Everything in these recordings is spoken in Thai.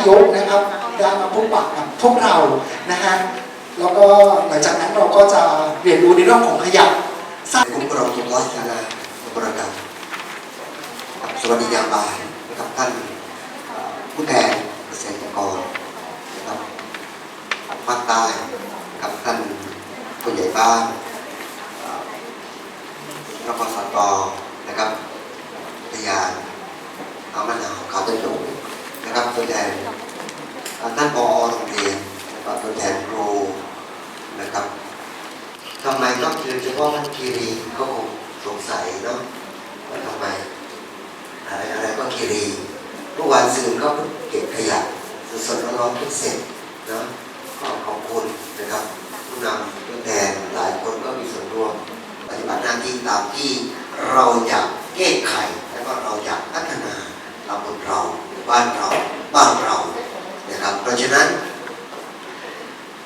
ายกนะครับได้มาพบปะกับพวกเรานะฮะแล้วก็หลังจากนั้นเราก็จะเรียนรู้ในเรื่องของขยะสร้างคุ้มครองทุกวัฒนาบรกรรมสวัสดียามบ่ายนะครับท่านผู้แทนเกษตรกรนะครับภาคใต้นะครับท่านผู้ใหญ่บ้านเอ่อนปสตนะครับอุทยานเอามะนาวเขาต้นหนู นะครับตัวแทนท่านผอโรงเรียนนะครับตัวแทนครูนะครับทำไมต้องเรียนเฉพาะท่านคีรีก็คงสงสัยเนาะว่าทำไมอะไรอะไรก็คีรีทุกวันสื่อก็เก็บขยะสดๆร้อนๆทุกเสร็จเนาะขอขอบคุณนะครับผู้นำผู้แทนหลายคนก็มีส่วนร่วมปฏิบัติหน้าที่ตามที่เราอยากแก้ไขและก็เราอยากพัฒนาตำบลเรา บ้านเราบ้านเรานะครับ เพราะฉะนั้น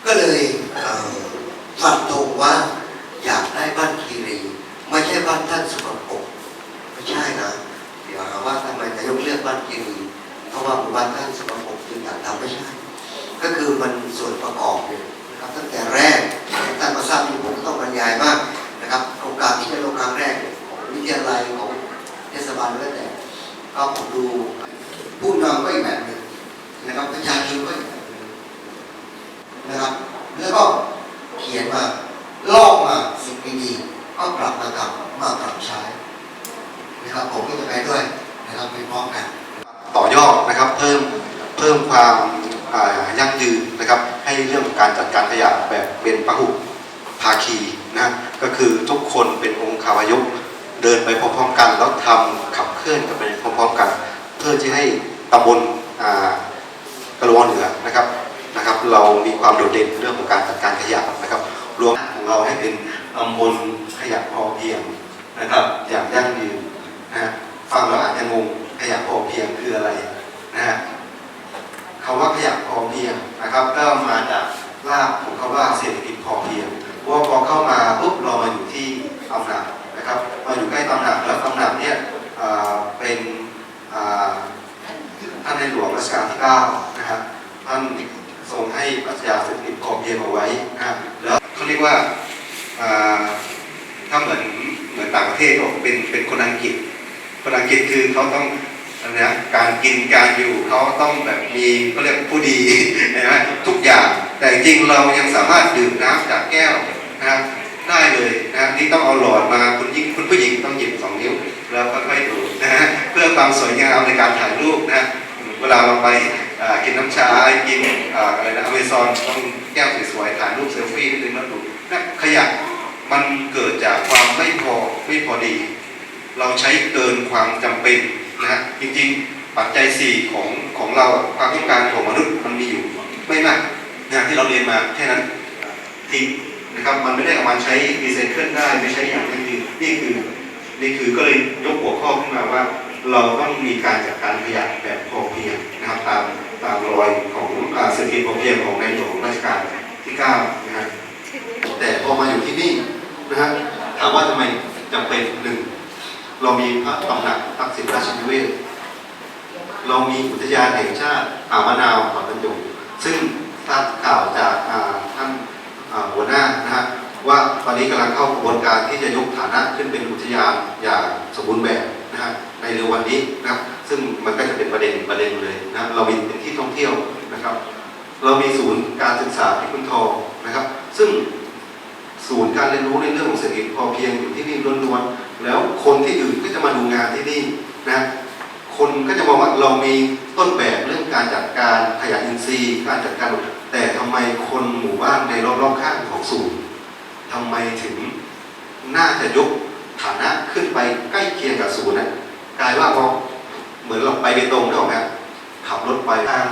ก็เลยเอ่อฟันธงว่าอยากได้บ้านคีรี ไม่ใช่บ้านท่านสุภพงศ์ไม่ใช่นะเดี๋ยวหาว่าทำไมนายกเลือกบ้านคีรีเพราะว่าหมู่บ้านท่านสุภพงศ์จึงอยากทำไม่ใช่ ก็คือมันส่วนประกอบเนี่ยนะครับตั้งแต่แรกท่านมาทราบอยู่ผมต้องบรรยายมากนะครับโครงการที่จะลงครั้งแรกของวิทยาลัยของเทศบาลแล้วแต่ก็ผมดู ผู้นำก็อีกแบบหนึ่งนะครับประชาชนก็อีกแบบหนึ่งนะครับ แล้วก็เขียนมาลอกมาสิ่งดีๆก็ปรับมาทำมาปรับใช้นะครับผมก็จะไปด้วยนะครับไปพร้อมกัน ต่อยอดนะครับเพิ่มเพิ่มความยั่งยืนนะครับ ให้เรื่องของการจัดการขยะแบบเป็นพหุภาคีนะก็คือทุกคนเป็นองค์คาวายุเดินไปพร้อมๆกัน แล้วทำขับเคลื่อนกันไปพร้อมๆกัน พื่อที่ให้ตำบลอ่ากระลวเหนือนะครับนะครับ เรามีความโดดเด่นเรื่องของการจัดการขยะนะครับ รวมของเราให้เป็นตำบลขยะพอเพียงนะครับ อย่างยั่งยืนนะฮะฟังแล้วอาจจะงงขยะพอเพียงคืออะไรนะฮะคำว่าขยะพอเพียงนะครับก็มาจากรากของคำว่าเศรษฐกิจพอเพียงว่าพอเข้ามาปุ๊บเรามาอยู่ที่ตำหนักนะครับมาอยู่ใกล้ตำหนักแล้วตำหนักเนี่ยเอ่อเป็นอ่าท่านในหลวง รัชกาลที่9นะครับท่านทรงให้ปรัชญาเศรษฐกิจพอเพียงเอาไว้นะครับแล้วเขาเรียกว่าถ้าเหมือนเหมือนต่างประเทศเขาเป็นเป็นคนอังกฤษ คนอังกฤษคือเขาต้องอะไรนะการกินการอยู่เขาต้องแบบมีเขาเรียกผู้ดีนไหมทุกอย่างแต่จริงเรายังสามารถดื่มน้ำจากแก้วนะครับได้เลยนะนี่ต้องเอาหลอดมาคุณยิ่งคุณผู้หญิงต้องหยิบสองนิ้ว แล้วค่อยๆดูนะฮะเพื่อความสวยงามในการถ่ายรูปนะ วลาเราไปกินน้ำชากินอะไรนะอเมซอนต้องแก้วสวยๆถ่ายรูปเซลฟี่นิดนึงแล้วดูนะขยะมันเกิดจากความไม่พอไม่พอดี เราใช้เกินความจำเป็นนะฮะจริงๆ ปัจจัย 4 ของของเราความต้องการของมนุษย์มันมีอยู่ไม่มากนะที่เราเรียนมาแค่นั้นทิ้งนะครับมันไม่ได้เอามาใช้รีไซเคิลได้ไม่ใช้อย่างนั้นคือนี่คือนี่คือก็เลยยกหัวข้อขึ้นมาว่า เราต้องมีการจัดการขยะแบบพอเพียงนะครับตามตามรอยของอ่าเศรษฐกิจพอเพียงของในหลวงรัชกาลที่9นะฮะแต่พอมาอยู่ที่นี่นะฮะถามว่าทำไมจำเป็นหนึ่งเรามีพระตำหนักทักษิณราชนิเวศเรามีอุทยานแห่งชาติอ่าวมะนาวปากกระจุกซึ่งทราบข่าวจากท่านหัวหน้านะฮะว่าตอนนี้กำลังเข้ากระบวนการที่จะยกฐานะขึ้นเป็นอุทยานอย่างสมบูรณ์แบบนะฮะ ในเร็ววันนี้นะครับ ซึ่งมันก็จะเป็นประเด็นประเด็นเลยนะครับเรามีเป็นที่ท่องเที่ยวนะครับ เรามีศูนย์การศึกษาพิคุณทองนะครับ ซึ่งศูนย์การเรียนรู้ในเรื่องของเศรษฐกิจพอเพียงอยู่ที่นี่ล้วนๆแล้วคนที่อื่นก็จะมาดูงานที่นี่นะคนก็จะมองว่าเรามีต้นแบบเรื่องการจัดการขยะอินทรีย์ การจัดการแต่ทำไมคนหมู่บ้านในรอบๆข้างของศูนย์ทำไมถึงน่าจะยกฐานะขึ้นไปใกล้เคียงกับศูนย์นะ กลายว่าพอเหมือนเราไปเบตงได้หรอกไหมขับรถไปทาง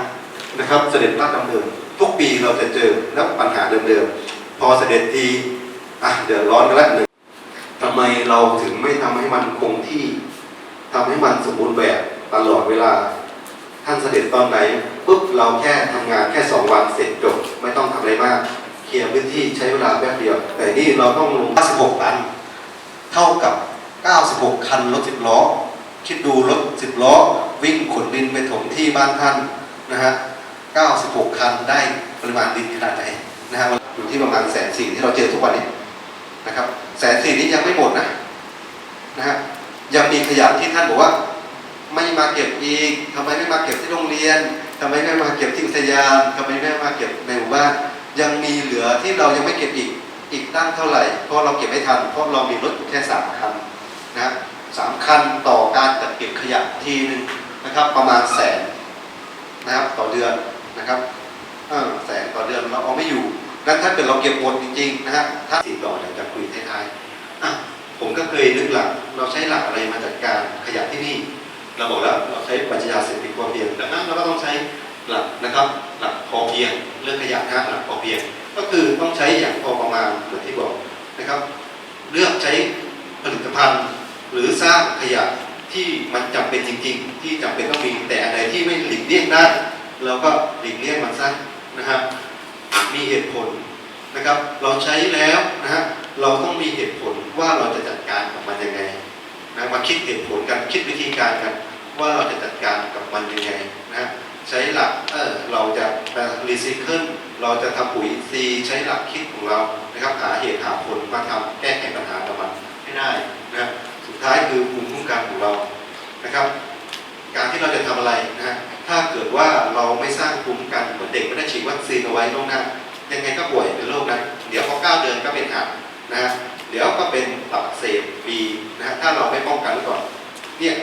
นะครับ เสด็จพระดำเนินทุกปีเราจะเจอแล้วปัญหาเดิมๆ พอเสด็จทีอะเดือดร้อนกันแล้วหนึ่งทำไมเราถึงไม่ทำให้มันคงที่ทำให้มันสมบูรณ์แบบตลอดเวลา ท่านเสด็จตอนไหนปุ๊บเราแค่ทำงานแค่สองวันเสร็จจบ ไม่ต้องทำอะไรมาก เคลียร์พื้นที่ใช้เวลาแป๊บเดียว แต่นี่เราต้องลง 56 ตัน เท่ากับ 96 คันรถสิบล้อ คิดดูรถสิบล้อวิ่งขนดินไปถมที่บ้านท่านนะฮะ 96 คันได้ปริมาณดินขนาดไหนนะฮะอยู่ที่ประมาณแสนสี่ที่เราเจอทุกวันนี้นะครับแสนสี่นี้ยังไม่หมดนะนะฮะยังมีขยะที่ท่านบอกว่า ไม่มาเก็บอีกทำไมไม่มาเก็บที่โรงเรียนทำไมไม่มาเก็บที่อุทยานทำไมไม่มาเก็บในหมู่บ้านยังมีเหลือที่เรายังไม่เก็บอีกอีกตั้งเท่าไหร่เพราะเราเก็บไม่ทันเพราะเรามีรถแค่สามคันนะ สามคันต่อการจัดเก็บขยะทีหนึงนะครับประมาณแสนนะครับต่อเดือนนะครับแสนต่อเดือนเราเอาไม่อยู่งั้นถ้าเกิดเราเก็บหมดจริงๆนะฮะถ้าสี่ต่อเดี๋ยวจะคุยท้ายๆผมก็เคยนึกหลักเราใช้หลักอะไรมาจัดการขยะที่นี่ เราบอกแล้วเราใช้ปรัชญาเศรษฐกิจพอเพียงดังนั้นเราก็ต้องใช้หลักนะครับหลักพอเพียง เรื่องขยะนะหลักพอเพียง ก็คือต้องใช้อย่างพอประมาณเหมือนที่บอกนะครับ เลือกใช้ผลิตภัณฑ์ หรือสร้างขยะที่มันจำเป็นจริง ๆ ที่จำเป็นต้องมีแต่อะไรที่ไม่หลีกเลี่ยงได้เราก็หลีกเลี่ยงมันซะนะครับ มีเหตุผลนะครับ เราใช้แล้วนะฮะเราต้องมีเหตุผลว่าเราจะจัดการกับมันยังไงนะมาคิดเหตุผลกันคิดวิธีการกันว่าเราจะจัดการกับมันยังไงนะใช้หลักเออเราจะรีไซเคิลเราจะทำปุ๋ยอินทรีใช้หลักคิดของเรานะครับหาเหตุหาผลมาทำแก้ไขปัญหากับมันให้ได้นะครับ ท้ายคือภูมิคุ้มกันของเรานะครับ การที่เราจะทำอะไรนะฮะถ้าเกิดว่าเราไม่สร้างภูมิคุ้มกันเหมือนเด็กไม่ได้ฉีดวัคซีนเอาไว้ล่วงหน้ายังไงก็ป่วยเป็นโรคนั้นเดี๋ยวพอเก้าเดือนก็เป็นหัดนะฮะเดี๋ยวก็เป็นตับเสบบีนะฮะถ้าเราไม่ป้องกันไว้ก่อนเนี่ย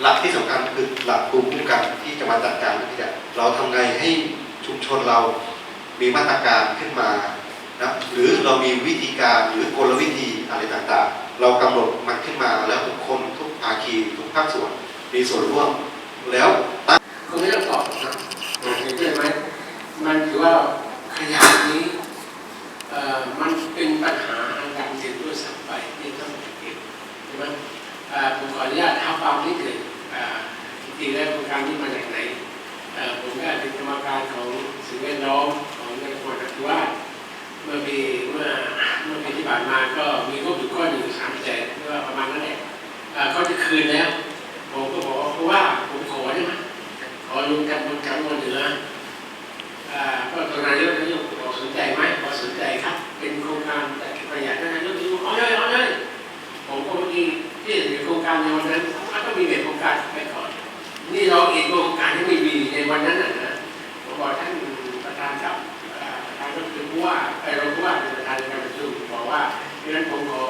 หลักที่สำคัญคือหลักภูมิคุ้มกันที่จะมาจัดการที่จะเราทำไงให้ชุมชนเรามีมาตรการขึ้นมานะหรือเรามีวิธีการหรือกลวิธีอะไรต่างๆ เรากำหนดมันขึ้นมาแล้วทุกคนทุกภาคีทุกภาคส่วนมีส่วนร่วมแล้วตั้งก็ไม่ต้องตอบนะเห็นด้วยไหมมันถือว่าขยะนี้มันเป็นปัญหาทางการเงินด้วยซ้ำไปที่ต้องเก็บใช่ไหมผมขออนุญาตท้าความนิดหนึ่งเอ่จริงๆแล้วโครงการนี้มาจากไหนผมก็เป็นกรรมการของสิ่งแวดล้อมของจังหวัดนครราชเมื่อปีเมื่อ เมื่อปีที่ผ่านมาก็มีงบอยู่ก้อนหนึ่งสามแสนก็ประมาณนั้นแหละเขาจะคืนแล้ว ผมก็บอกว่าเพราะว่าผมขอได้ไหมขอลุงจำบนจำบนเหนือก็ตัวนายกนายกบอกสนใจไหมบอกสนใจครับ เป็นโครงการจัดประหยัดนายกนายกเอาเลยเอาเลยผมก็เมื่อกี้ที่เห็นโครงการในวันนั้นมันก็มีแบบโครงการไปก่อน นี่เราเองโครงการที่ไม่มีในวันนั้นนะนะผมบอกท่านประธานครับอ่าประธานก็คือผู้ว่าไอ้รองผู้ว่าเป็นประธานในการประชุมบ ว่าดังนั้นผมขอ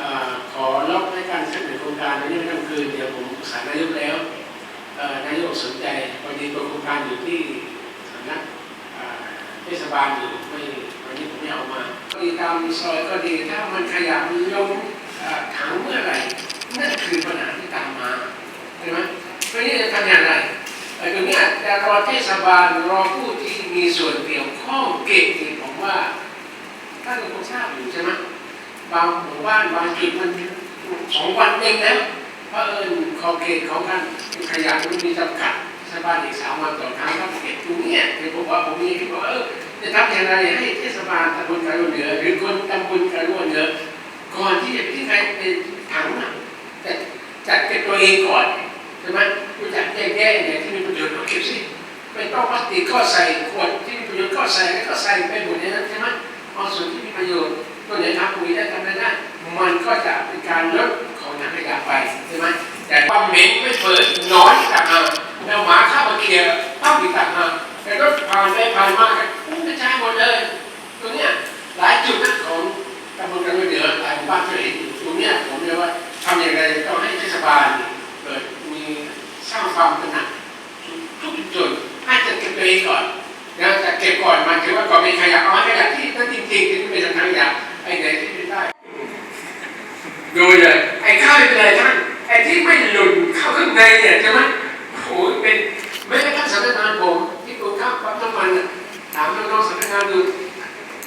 อขอล็อกในการเสนอโครงการในนี้ไม่ต้องคืนเดี๋ยวผมสานนายกแล้วนายกสนใจพอดีตัวโครงการอยู่ที่สำนักเทศบาลอยู่ไม่วันนี้ผมไม่เอามาก็ดีตามซอยก็ดีถ้ามันขยะมีลงถังเมื่อไหร่นั่นคือปัญหาที่ตามมาใช่ไหมเพราะนี่จะทำอย่างไรไอ้ตรงเนี้ยจะรอเทศบาลรอผู้ที่มีส่วนเกี่ยวข้องเก่งผมว่า ท่านก็คงทราบอยู่ใช่ไหมบางหมู่บ้านบางจุดมันสองวันเองแล้วเพราะเอิญขอบเขตของการขยะมันมีจำกัดชาวบ้านอีกสามวันต่อครั้งครับเขตตรงเนี้ยที่ผมว่าผมมีที่ว่าเออจะทำอย่างไรให้เทศบาลตำบลกระโดเหนือหรือคนตำบลกระโดเหนือก่อนที่จะที่ใครเป็นถังน่ะแต่จัดเก็บตัวเองก่อนใช่ไหมรู้จักแยกๆเนี่ยที่มีประโยชน์ก็เก็บสิไม่ต้องพลาสติกก็ใส่ขวดที่มีประโยชน์ก็ใส่แล้วก็ใส่ไปหมดในนั้นใช่ไหม เอาส่วนที่มีประโยชน์ตัวไหนทำปุ๋ยได้ทำอะไรได้ มันก็จะเป็นการลดของถังขยะไปใช่ไหมแต่ความเหม็นไม่เปิดน้อยต่างหากแล้วหมาเข้ามาเคลียร์ปั๊บอีกต่างหากแต่รถผ่านไปผ่านมากันพุ่งกระจายหมดเลยตรงเนี้ยหลายจุดนะของตำบลกันเหนือหลายหมู่บ้านที่เห็นอยู่ตรงเนี้ยผมเรียกว่าทำอย่างไรต้องให้เทศบาลเกิดมีสร้างความตระหนักทุกจุดให้จัดเก็บตัวเองก่อน นะจัดเก็บก่อนมันถือว่าก่อนมีขยะเอาให้ขยะที่นั่นจริงๆที่ไม่เป็นทางขยะไอ้ไหนที่เป็นได้ดูเลยไอ้ข้าวไม่เป็นไรท่านไอ้ที่ไม่หลุดเข้าข้างในเนี่ยใช่ไหมโอ้โหเป็นไม่กระทั่งสำนักงานผมที่ผมข้าวปั๊มน้ำมันน่ะถามน้องๆสำนักงานดู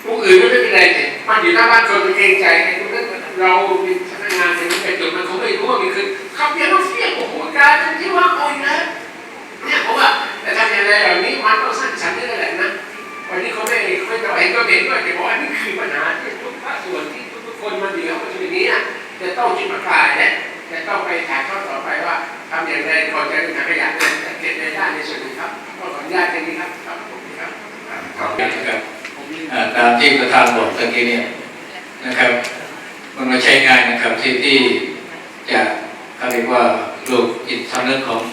พวกอื่นไม่เป็นไรเนี่ยมันอยู่หน้าบ้านคนมันเกรงใจไอ้ตรงนั้นเราเป็นสำนักงานเนี่ยมันไปจุดมันคงไม่รู้ว่ามันคือขับเบียร์รถเฟี้ยงโอ้โหกายเป็นที่ว่าโอ้ยนะเนี่ยผมว่า แต่ทำอย่างไรแบบนี้มันต้องสร้างสรรค์นี่แหละนะวันนี้เขาไม่เขาไม่ต่อเห็นก็เห็นด้วยแต่บอกว่านี่คือปัญหาที่ทุกภาคส่วนที่ทุกคนมันเดือดร้อนอยู่อย่างนี้นะจะต้องจุดประกายและจะต้องไปถ่ายทอดต่อไปว่าทำอย่างไรก่อนจะถึงถังขยะเนี่ยเก็บในด้านในส่วนนี้ครับก็ขออนุญาตแค่นี้ครับครับผมครับครับตามที่ประธานบอกเมื่อกี้เนี่ยนะครับ มันม่ใช่ง่ายนะครับที่ที่จะเขาเรียกว่าลูกจิตสำนึกของอา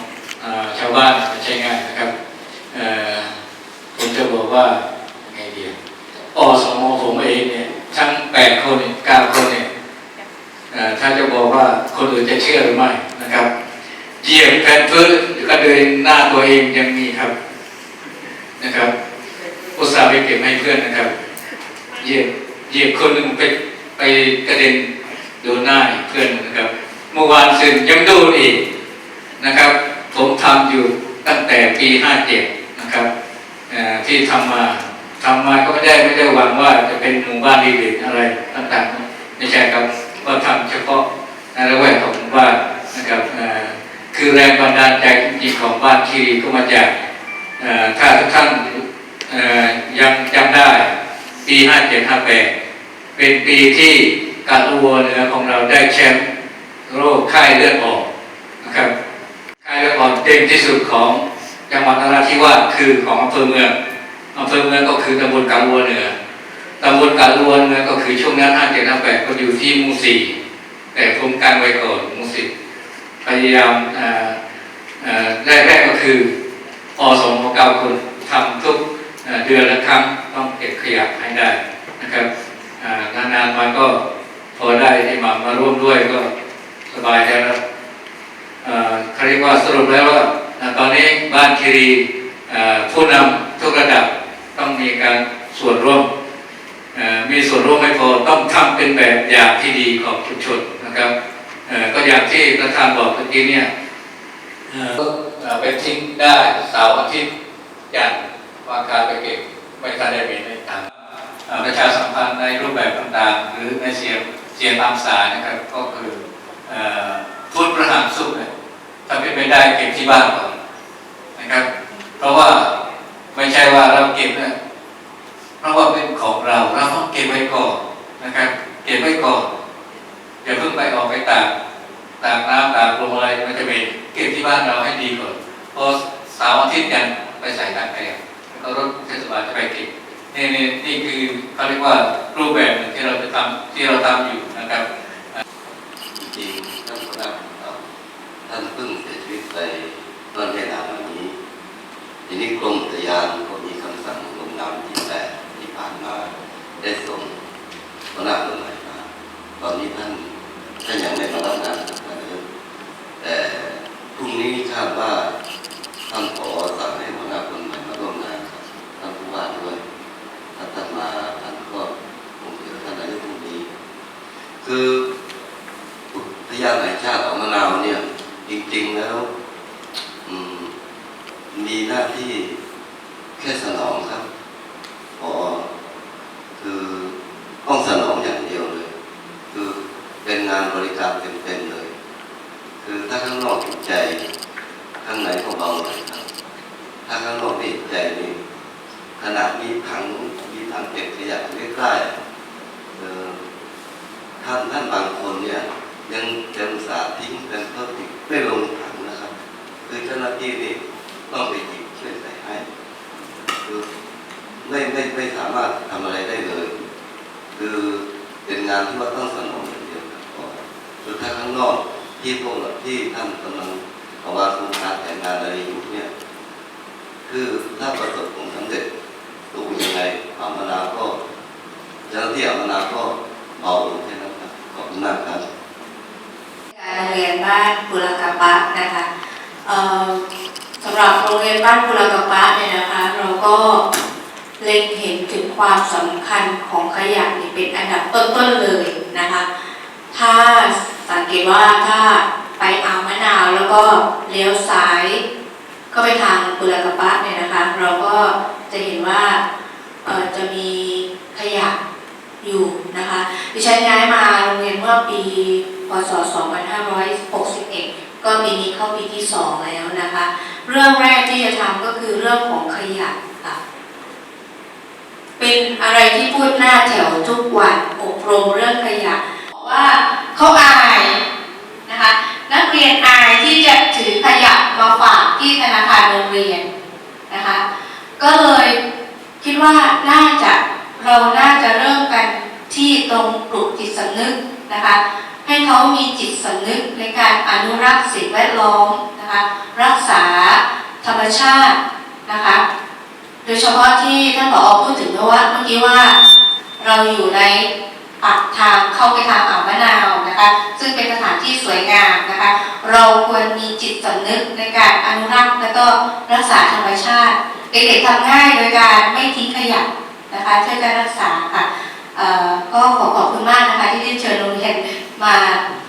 ชาวบ้านใช่ง่ายนะครับผมจะบอกว่าไงดีอะอสมผมเองเนี่ยทั้งแปดคนเก้าคนเนี่ยถ้าจะบอกว่าคนอื่นจะเชื่อหรือไม่นะครับเหยียบแผ่นพื้นกระเด็นหน้าตัวเองยังมีครับนะครับอุตส่าห์ไปเก็บให้เพื่อนนะครับเหยียบเหยียบคนหนึ่งไปไปกระเด็นโดนหน้าเพื่อนนะครับ เมื่อวานซึนยังโดนอีกนะครับ ผมทำอยู่ตั้งแต่ปี57นะครับที่ทำมาทำมาก็ไม่ได้ไม่ได้หวังว่าจะเป็นหมู่บ้านดีเด่นอะไรต่างๆไม่ใช่ครับก็ทำเฉพาะในละแวกของหมู่บ้านนะครับคือแรงบันดาลใจจริงๆของบ้านคีรีก็มาจากถ้าทุกท่านยังจำได้ปี5758เป็นปีที่การอุวัวเหนือของเราได้แชมป์โรคไข้เลือดออกนะครับ ไข้เลือดออกเด่นที่สุดของจังหวัดนราธิวาสคือของอำเภอเมืองอำเภอเมืองก็คือตำบลกาลัวเหนือตำบลกาลัวเหนือก็คือช่วงนั้น5758ก็อยู่ที่มูสี่แต่ผมการไว้ก่อนมูสิบพยายามเอ่อเอ่อแรกก็คืออสมเก้าคนทำทุกเดือนละครั้งต้องเก็บขยะให้ได้นะครับอ่านานๆมาก็พอได้ที่มามาร่วมด้วยก็สบายใจแล้ว เขาเรียกว่าสรุปแล้วว่าตอนนี้บ้านคีรีผู้นำทุกระดับต้องมีการส่วนร่วมมีส่วนร่วมไม่พอต้องทำเป็นแบบอย่างที่ดีของชุมชนนะครับก็อย่างที่ประธานบอกเมื่อกี้เนี่ยเอ่อเอ่อไปทิ้งได้เสาร์อาทิตย์จันทร์วางการไปเก็บไม่ทันได้มีไม่ตามเอ่อประชาสัมพันธ์ในรูปแบบต่างๆ หรือในเสียงเสียงตามสายนะครับก็คือพุทธประหารสุขเนี่ย ถ้าเป็นไปได้เก็บที่บ้านก่อนนะครับ เพราะว่าไม่ใช่ว่าเราเก็บเนี่ยเพราะว่าเป็นของเราเราต้องเก็บไว้ก่อนนะครับ เก็บไว้ก่อนอย่าเพิ่งไปออกไปตากตากน้ำตากลมอะไรมันจะเป็นเก็บที่บ้านเราให้ดีก่อนพอสาร์อาทิตย์กันไปใส่ตากแดดแล้วก็รถเทศบาลจะไปเก็บนี่นี่นี่คือเขาเรียกว่ารูปแบบที่เราจะทำที่เราทำอยู่นะครับจริงๆท่านหัวหน้าครับ ท่านเพิ่งเสียชีวิตไปเมื่อไม่นานมานี้ทีนี้กรมอุทยานก็มีคำสั่งลงนามที่แปดที่ผ่านมาได้ส่งหัวหน้าคนใหม่มา ตอนนี้ท่านท่านยังไม่มารับงานนะครับแต่พรุ่งนี้คาดว่าท่านขอสั่งให้หัวหน้าคนใหม่มาร่วมงานครับท่านผู้ว่าด้วยถ้าท่านมาท่านก็คงเจอท่านนายกพรุ่งนี้ คือ อุทยานแห่งชาติของมะนาวเนี่ย จริงๆแล้วอืมมีหน้า ที่แค่สนองครับพอคือต้องสนองอย่างเดียวเลย คือเป็นงานบริการเต็มๆเลย คือถ้าข้างนอกติดใจ ข้างในก็เบาหน่อยครับถ้าข้างนอกไม่ติดใจนี่ขนาดมีถังมีถังเก็บขยะใกล้ๆเออท่านท่านบางคนเนี่ย ยังจะอุตส่าห์ทิ้งเป็นเพิ่มอีกไม่ลงถังนะครับ คือเจ้าหน้าที่นี่ต้องไปหยิบ ใส่ให้คือไม่ไม่ไม่สามารถทำอะไรได้เลย คือเป็นงานที่ว่าต้องสนองอย่างเดียวครับคือถ้าข้างนอกที่พวกเราที่ท่านกำลังภาวะโครงการแต่งงานอะไรอยู่เนี่ย คือถ้าประสบผลสำเร็จดูยังไงอามนาก็เจ้าที่อามนาก็เบาลงแค่นั้นครับขอบคุณมากครับการเรียนบ้านปุรกปะนะคะเอ่อ สำหรับโรงเรียนบ้านปุรกปะเนี่ยนะคะ เราก็เล็งเห็นถึงความสำคัญของขยะนี่เป็นอันดับต้นๆเลยนะคะ ถ้าสังเกตว่าถ้าไปอ่าวมะนาวแล้วก็เลี้ยวซ้ายก็ไปทางปุรกปะเนี่ยนะคะ เราก็จะเห็นว่าเออจะมีขยะอยู่นะคะ ดิฉันย้ายมาโรงเรียนเมื่อปี พศ 2561 ก็ปีนี้เข้าปีที่2แล้วนะคะ เรื่องแรกที่จะทำก็คือเรื่องของขยะค่ะ เป็นอะไรที่พูดหน้าแถวทุกวันอบรมเรื่องขยะบอกว่าเขาอายนะคะนะคะ นักเรียนอายที่จะถือขยะมาฝากที่ธนาคารโรงเรียนนะคะ ก็เลยคิดว่าน่าจะเราน่าจะเริ่มกันที่ตรงปลูกจิตสำนึกนะคะ ให้เขามีจิตสำนึกในการอนุรักษ์สิ่งแวดล้อมนะคะรักษาธรรมชาตินะคะโดยเฉพาะที่ท่านผอพูดถึงเมื่อว่าเมื่อกี้ว่าเราอยู่ในปากทางเข้าไปทางอ่าวมะนาวนะคะซึ่งเป็นสถานที่สวยงามนะคะ เราควรมีจิตสำนึกในการอนุรักษ์และก็รักษาธรรมชาติ เด็กๆทำง่ายโดยการไม่ทิ้งขยะนะคะช่วยกันรักษาค่ะก็ขอขอบคุณมากนะคะที่ได้เชิญโรงเรียน มา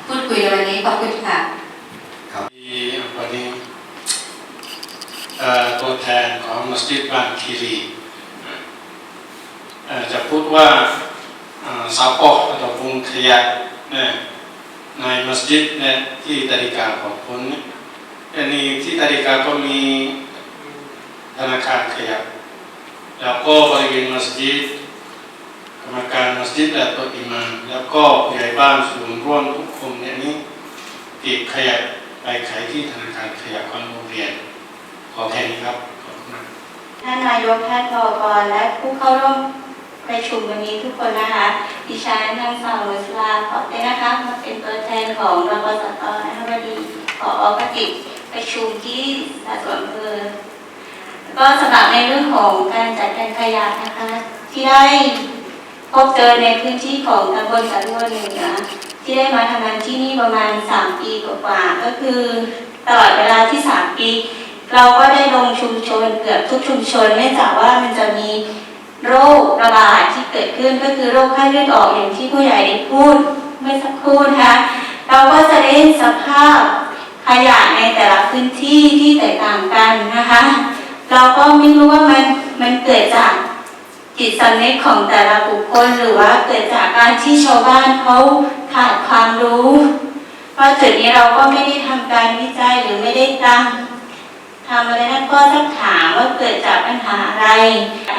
พูดคุยในวันนี้ขอบคุณค่ะที่วันนี้ตัวแทนของมัสยิดบางคีรีจะพูดว่าเอ่อซาปอกหรือปุงขยะเนี่ยในมัสยิดเนี่ยที่ตาริกาของคุณเนี่ยอันนี้ที่ตาริกาก็มีธนาคารขยะแล้วก็บริเวณมัสยิดกรรมการมัสยิดและตัวอิมามแล้วก็ผู้ใหญ่บ้านส่วนร่ วมทุกคนเนี่ยนี้เก็บขยะไปขายที่ธนาคารขยะของโรงเรียน ขอแค่นี้ครับ ขอบคุณมากท่านนายกท่านกอกรและผู้เข้าร่วมประชุมวันนี้ทุกคนนะคะ ดิฉันนางสาววสลาขอบคุณนะคะมาเป็นตัวแทนของรปสตนะคะวันนี้ขอออกติประชุมที่สาสวนอำเภอก็สำหรับในเรื่องของการจัดการขยะนะคะ ที่ได้พบเจอในพื้นที่ของตำบลสะดวนเหนือ ที่ได้มาทำงานที่นี่ประมาณ 3 ปีกว่าๆก็คือตลอดเวลาที่ 3 ปี เราก็ได้ลงชุมชนเกือบทุกชุมชนเนื่องจากว่ามันจะมีโรคระบาดที่เกิดขึ้นก็คือโรคไข้เลือดออกอย่างที่ผู้ใหญ่ได้พูดเมื่อสักครู่นะคะเราก็จะได้สภาพขยะในแต่ละพื้นที่ที่แตกต่างกันนะคะ เราก็ไม่รู้ว่ามันมันเกิดจากจิตสำนึกของแต่ละบุคคลหรือว่าเกิดจากการที่ชาวบ้านเขา ขาดความรู้ เพราะจุดนี้เราก็ไม่ได้ทำการวิจัยหรือไม่ได้ตั้งทำอะไรนั่นก็ต้องถามว่าเกิดจากปัญหาอะไร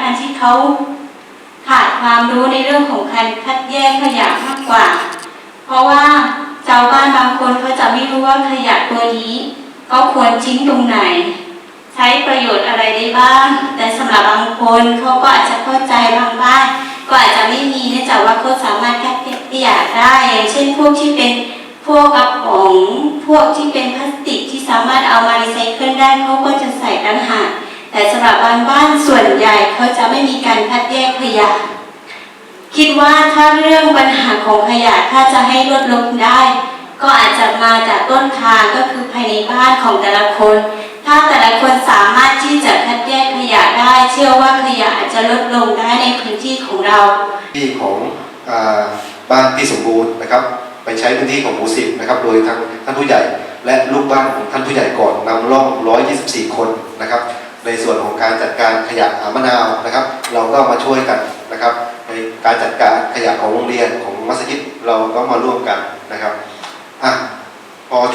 การที่เขาขาดความรู้ในเรื่องของการคัดแยกขยะมากกว่า เพราะว่าชาวบ้านบางคนเขาจะไม่รู้ว่าขยะตัวนี้เขาควรทิ้งตรงไหน ใช้ประโยชน์อะไรได้บ้าง แต่สำหรับบางคนเขาก็อาจจะเข้าใจบางบ้าน ก็อาจจะไม่มีเนื่องจากว่าเขาสามารถคัดแยกขยะได้อย่างเช่นพวกที่เป็นพวกกระป๋องพวกที่เป็นพลาสติกที่สามารถเอามารีไซเคิลได้เขาก็จะใส่ต่างหากแต่สำหรับบางบ้านส่วนใหญ่เขาจะไม่มีการคัดแยกขยะคิดว่าถ้าเรื่องปัญหาของขยะถ้าจะให้ลดลงได้ ก็อาจจะมาจากต้นทางก็คือภายในบ้านของแต่ละคน ถ้าแต่ละคนสามารถที่จะคัดแยกขยะได้ เชื่อว่าขยะอาจจะลดลงได้ในพื้นที่ของเราที่ของอบ้านพี่สมบูรณ์นะครับ ไปใช้พื้นที่ของหมู่สิบนะครับ โดยทางท่านผู้ใหญ่ และลูกบ้านของท่านผู้ใหญ่ก่อนนำร่อง 124 คนนะครับ ในส่วนของการจัดการขยะมะนาวนะครับ เราก็มาช่วยกันนะครับ ในการจัดการขยะของโรงเรียนของมัสยิดเราก็มาร่วมกันนะครับอะ